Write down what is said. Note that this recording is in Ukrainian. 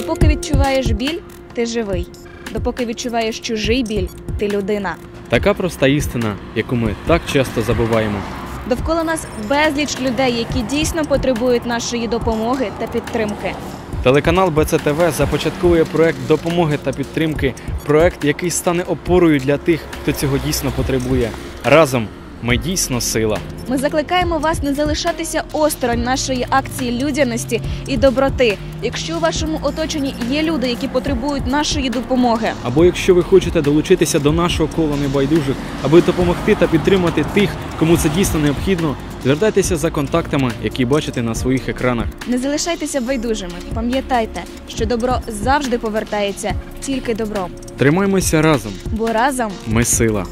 відчуваєш біль, ти живий. Допоки відчуваєш чужий біль, ти людина. Така проста істина, яку ми так часто забуваємо. Довкола нас безліч людей, які дійсно потребують нашої допомоги та підтримки. Телеканал БЦТВ започатковує проект допомоги та підтримки, проект, який стане опорою для тих, хто цього дійсно потребує. Разом ми дійсно сила. Ми закликаємо вас не залишатися осторонь нашої акції людяності і доброти. Якщо у вашому оточенні є люди, які потребують нашої допомоги, Або якщо ви хочете долучитися до нашого кола небайдужих, аби допомогти та підтримати тих, кому це дійсно необхідно, звертайтеся за контактами, які бачите на своїх екранах. не залишайтеся байдужими. Пам'ятайте, що добро завжди повертається тільки добром, Тримаймося разом. бо разом Ми сила.